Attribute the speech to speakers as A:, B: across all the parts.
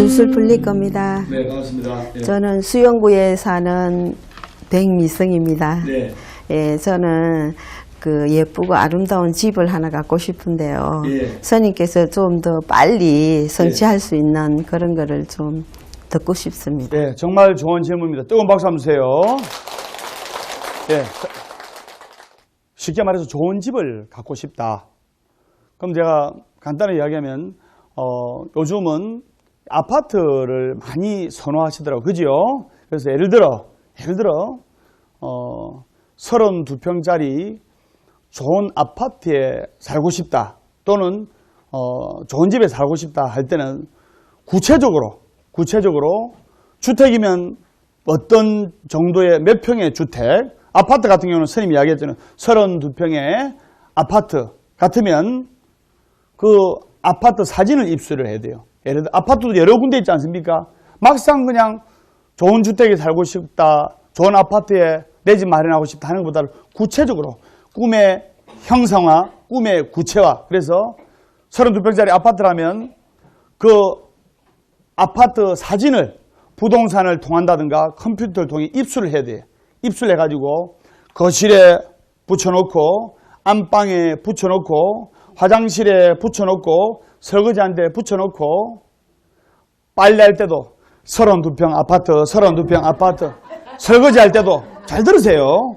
A: 술술 풀릴 겁니다.
B: 네, 반갑습니다. 예.
A: 저는 수영구에 사는 백미성입니다.
B: 네.
A: 예, 저는 그 예쁘고 아름다운 집을 하나 갖고 싶은데요.
B: 예.
A: 선생님께서 좀 더 빨리 성취할 수 있는 그런 거를 좀 듣고 싶습니다.
B: 네, 정말 좋은 질문입니다. 뜨거운 박수 한번 주세요. 네. 쉽게 말해서 좋은 집을 갖고 싶다. 그럼 제가 간단히 이야기하면, 어, 요즘은 아파트를 많이 선호하시더라고요. 그지요? 그래서 예를 들어, 예를 들어, 어, 32평짜리 좋은 아파트에 살고 싶다. 또는, 어, 좋은 집에 살고 싶다 할 때는 구체적으로, 구체적으로 주택이면 어떤 정도의 몇 평의 주택, 아파트 같은 경우는 스님 이야기했잖아요. 32평의 아파트 같으면 그 아파트 사진을 입수를 해야 돼요. 예를 들어 아파트도 여러 군데 있지 않습니까? 막상 그냥 좋은 주택에 살고 싶다, 좋은 아파트에 내 집 마련하고 싶다 하는 것보다는 구체적으로 꿈의 형상화, 꿈의 구체화. 그래서 32평짜리 아파트라면 그 아파트 사진을 부동산을 통한다든가 컴퓨터를 통해 입수를 해야 돼요. 입수를 해가지고 거실에 붙여놓고 안방에 붙여놓고 화장실에 붙여놓고 설거지한 데 붙여놓고 빨래할 때도 32평 아파트, 32평 아파트 설거지할 때도 잘 들으세요.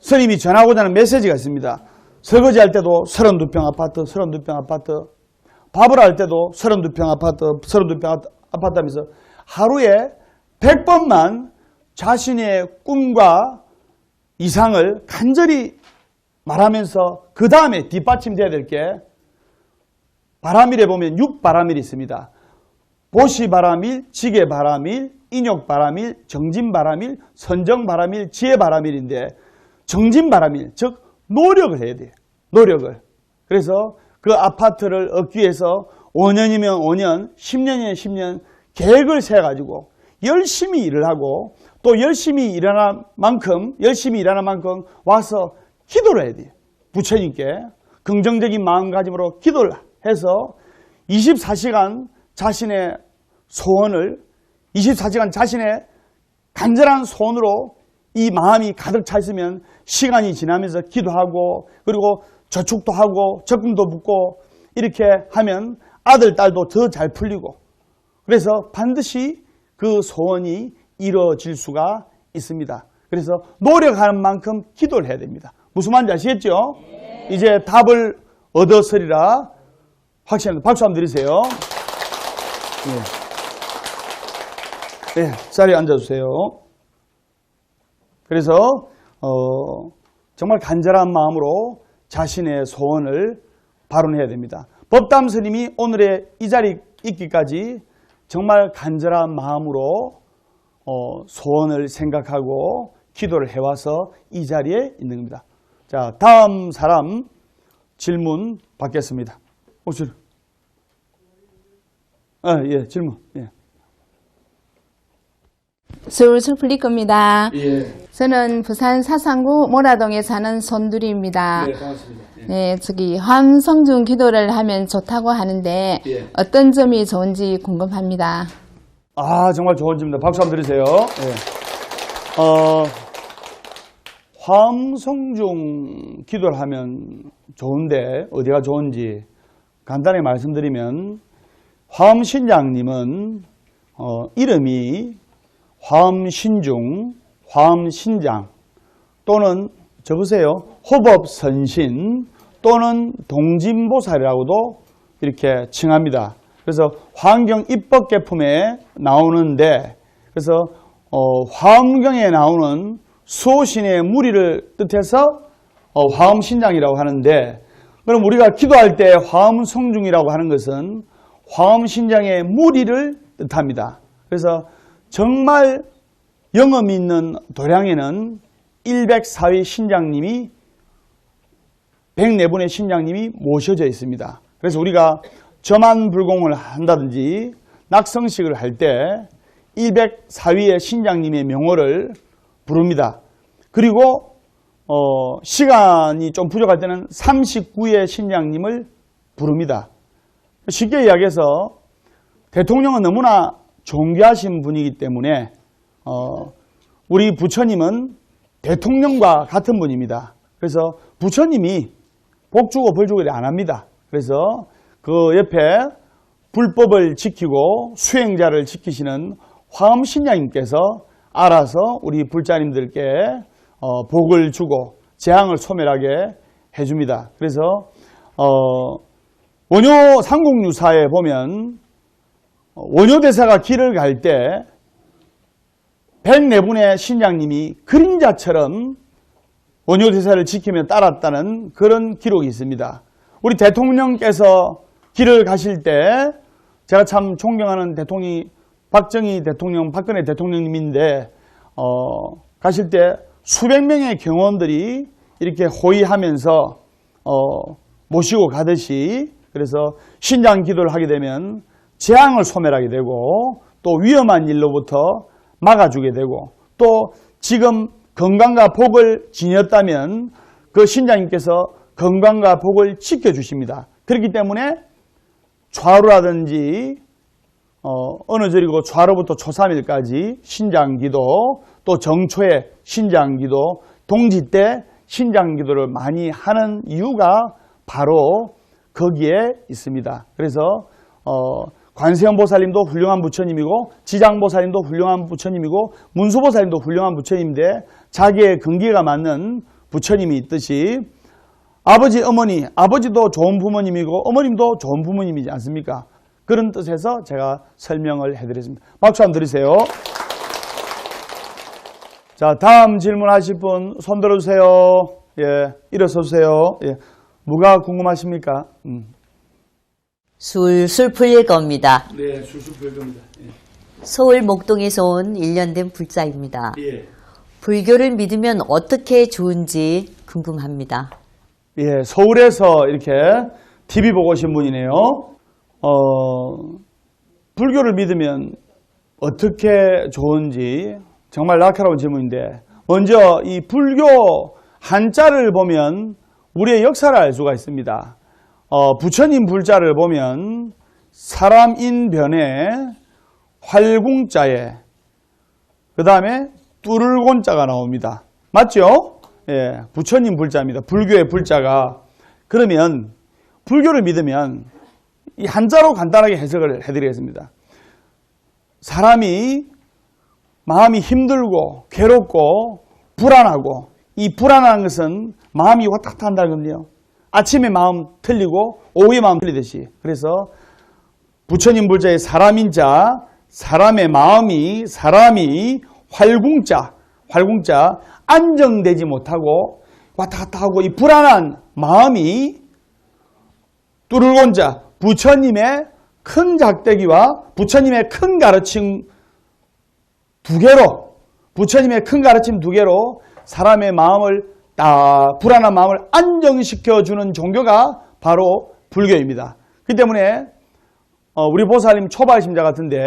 B: 스님이 전하고자 하는 메시지가 있습니다. 설거지할 때도 32평 아파트, 32평 아파트 밥을 할 때도 32평 아파트, 32평 아파트 하면서 하루에 100번만 자신의 꿈과 이상을 간절히 말하면서 그 다음에 뒷받침돼야 될 게 바람일에 보면 육바람일이 있습니다. 보시바람일, 지게바람일, 인욕바람일, 정진바람일, 선정바람일, 지혜바람일인데 정진바람일, 즉 노력을 해야 돼요. 노력을. 그래서 그 아파트를 얻기 위해서 5년이면 5년, 10년이면 10년 계획을 세워가지고 열심히 일을 하고 또 열심히 일하는 만큼, 열심히 일하는 만큼 와서 기도를 해야 돼요. 부처님께 긍정적인 마음가짐으로 기도를 해서 24시간 자신의 소원을 24시간 자신의 간절한 소원으로 이 마음이 가득 차 있으면 시간이 지나면서 기도하고 그리고 저축도 하고 적금도 붓고 이렇게 하면 아들, 딸도 더 잘 풀리고 그래서 반드시 그 소원이 이루어질 수가 있습니다. 그래서 노력하는 만큼 기도를 해야 됩니다. 무슨 말인지 아시겠죠? 이제 답을 얻었으리라 확신합니다. 박수 한번 드리세요. 네. 네, 자리에 앉아주세요. 그래서 어, 정말 간절한 마음으로 자신의 소원을 발언해야 됩니다. 법담 스님이 오늘의 이 자리 있기까지 정말 간절한 마음으로 어, 소원을 생각하고 기도를 해와서 이 자리에 있는 겁니다. 자, 다음 사람 질문 받겠습니다. 혹시 아, 예, 질문. 예.
C: 풀릴 겁니다.
B: 예.
C: 저는 부산 사상구 모라동에 사는 손두리입니다.
B: 반갑습니다.
C: 네, 저기 함성중 기도를 하면 좋다고 하는데
B: 예.
C: 어떤 점이 좋은지 궁금합니다.
B: 아, 정말 좋은 질문입니다. 박수 한번 드리세요. 예. 어, 화음성중 기도를 하면 좋은데, 어디가 좋은지 간단히 말씀드리면, 화음신장님은, 어, 이름이 화음신중, 화음신장, 또는 적으세요. 호법선신, 또는 동진보살이라고도 이렇게 칭합니다. 그래서 환경 입법 개품에 나오는데 그래서 어, 화엄경에 나오는 수호신의 무리를 뜻해서 어, 화엄신장이라고 하는데 그럼 우리가 기도할 때 화엄성중이라고 하는 것은 화엄신장의 무리를 뜻합니다. 그래서 정말 영험이 있는 도량에는 104위 신장님이 104분의 신장님이 모셔져 있습니다. 그래서 우리가 점안 불공을 한다든지 낙성식을 할 때 104위의 신장님의 명호를 부릅니다. 그리고 어, 시간이 좀 부족할 때는 39위의 신장님을 부릅니다. 쉽게 이야기해서 대통령은 너무나 존귀하신 분이기 때문에 어, 우리 부처님은 대통령과 같은 분입니다. 그래서 부처님이 복 주고 벌 주고 안 합니다. 그래서 그 옆에 불법을 지키고 수행자를 지키시는 화엄신장님께서 알아서 우리 불자님들께 어, 복을 주고 재앙을 소멸하게 해줍니다. 그래서 어, 원효 상공유사에 보면 어, 원효 대사가 길을 갈때 백네분의 신장님이 그림자처럼 원효 대사를 지키며 따랐다는 그런 기록이 있습니다. 우리 대통령께서 길을 가실 때 제가 참 존경하는 대통령이 박정희 대통령, 박근혜 대통령님인데 어, 가실 때 수백 명의 경호원들이 이렇게 호위하면서 어, 모시고 가듯이 그래서 신장 기도를 하게 되면 재앙을 소멸하게 되고 또 위험한 일로부터 막아주게 되고 또 지금 건강과 복을 지녔다면 그 신장님께서 건강과 복을 지켜주십니다. 그렇기 때문에 좌루라든지 어, 어느 절이고 좌로부터 초3일까지 신장기도 또 정초에 신장기도 동지 때 신장기도를 많이 하는 이유가 바로 거기에 있습니다. 그래서 어, 관세음 보살님도 훌륭한 부처님이고 지장 보살님도 훌륭한 부처님이고 문수 보살님도 훌륭한 부처님인데 자기의 근기가 맞는 부처님이 있듯이 아버지, 어머니, 아버지도 좋은 부모님이고 어머님도 좋은 부모님이지 않습니까? 그런 뜻에서 제가 설명을 해드렸습니다. 박수 한번 드리세요. 자, 다음 질문하실 분 손 들어 주세요. 예, 일어서 주세요. 예, 뭐가 궁금하십니까? 음.
D: 술술 풀릴 겁니다.
B: 네, 술술 볼 겁니다.
D: 서울 목동에서 온 1년 된 불자입니다.
B: 예.
D: 불교를 믿으면 어떻게 좋은지 궁금합니다.
B: 예, 서울에서 이렇게 TV 보고 오신 분이네요. 어, 불교를 믿으면 어떻게 좋은지 정말 날카로운 질문인데, 먼저 이 불교 한자를 보면 우리의 역사를 알 수가 있습니다. 어, 부처님 불자를 보면 사람인 변에 활궁자에 그 다음에 뚜를곤자가 나옵니다. 맞죠? 예, 부처님 불자입니다. 불교의 불자가. 그러면 불교를 믿으면 이 한자로 간단하게 해석을 해드리겠습니다. 사람이 마음이 힘들고 괴롭고 불안하고 이 불안한 것은 마음이 왔다 갔다 한다는 건데요. 아침에 마음 틀리고 오후에 마음 틀리듯이. 그래서 부처님 불자의 사람인자, 사람의 마음이 사람이 활궁자, 활궁자 안정되지 못하고 왔다 갔다 하고 이 불안한 마음이 뚜르곤자 부처님의 큰 작대기와 부처님의 큰 가르침 두 개로 부처님의 큰 가르침 두 개로 사람의 마음을 딱 불안한 마음을 안정시켜 주는 종교가 바로 불교입니다. 그 때문에 어, 우리 보살님 초발심자 같은데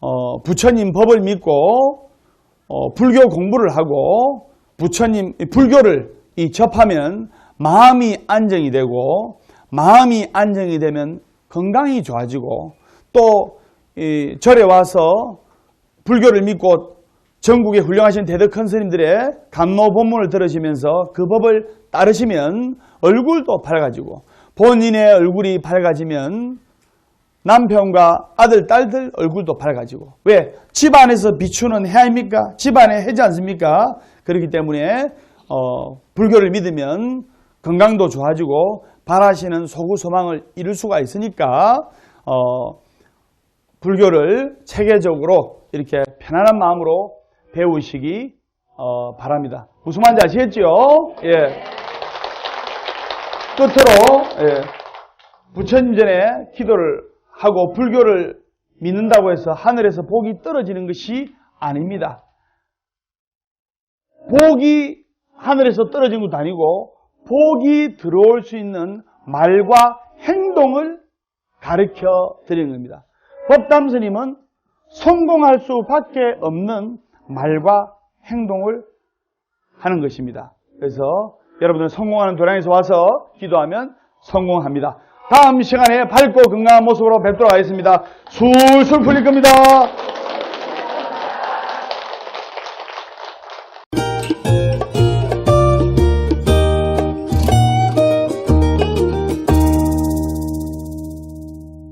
B: 어, 부처님 법을 믿고 어, 불교 공부를 하고 부처님 이 불교를 이 접하면 마음이 안정이 되고 마음이 안정이 되면 건강이 좋아지고 또이 절에 와서 불교를 믿고 전국에 훌륭하신 대덕 큰 스님들의 감로 본문을 들으시면서 그 법을 따르시면 얼굴도 밝아지고 본인의 얼굴이 밝아지면 남편과 아들, 딸들 얼굴도 밝아지고 왜? 집안에서 비추는 해 아닙니까? 집안에 해지 않습니까? 그렇기 때문에 어, 불교를 믿으면 건강도 좋아지고 바라시는 소구 소망을 이룰 수가 있으니까 어, 불교를 체계적으로 이렇게 편안한 마음으로 배우시기 어, 바랍니다. 무슨 말인지 아시겠죠? 예. 끝으로 예. 부처님 전에 기도를 하고 불교를 믿는다고 해서 하늘에서 복이 떨어지는 것이 아닙니다. 복이 하늘에서 떨어진 것도 아니고 복이 들어올 수 있는 말과 행동을 가르쳐 드리는 겁니다. 법담 스님은 성공할 수밖에 없는 말과 행동을 하는 것입니다. 그래서 여러분들 성공하는 도량에서 와서 기도하면 성공합니다. 다음 시간에 밝고 건강한 모습으로 뵙도록 하겠습니다. 술술 풀릴 겁니다.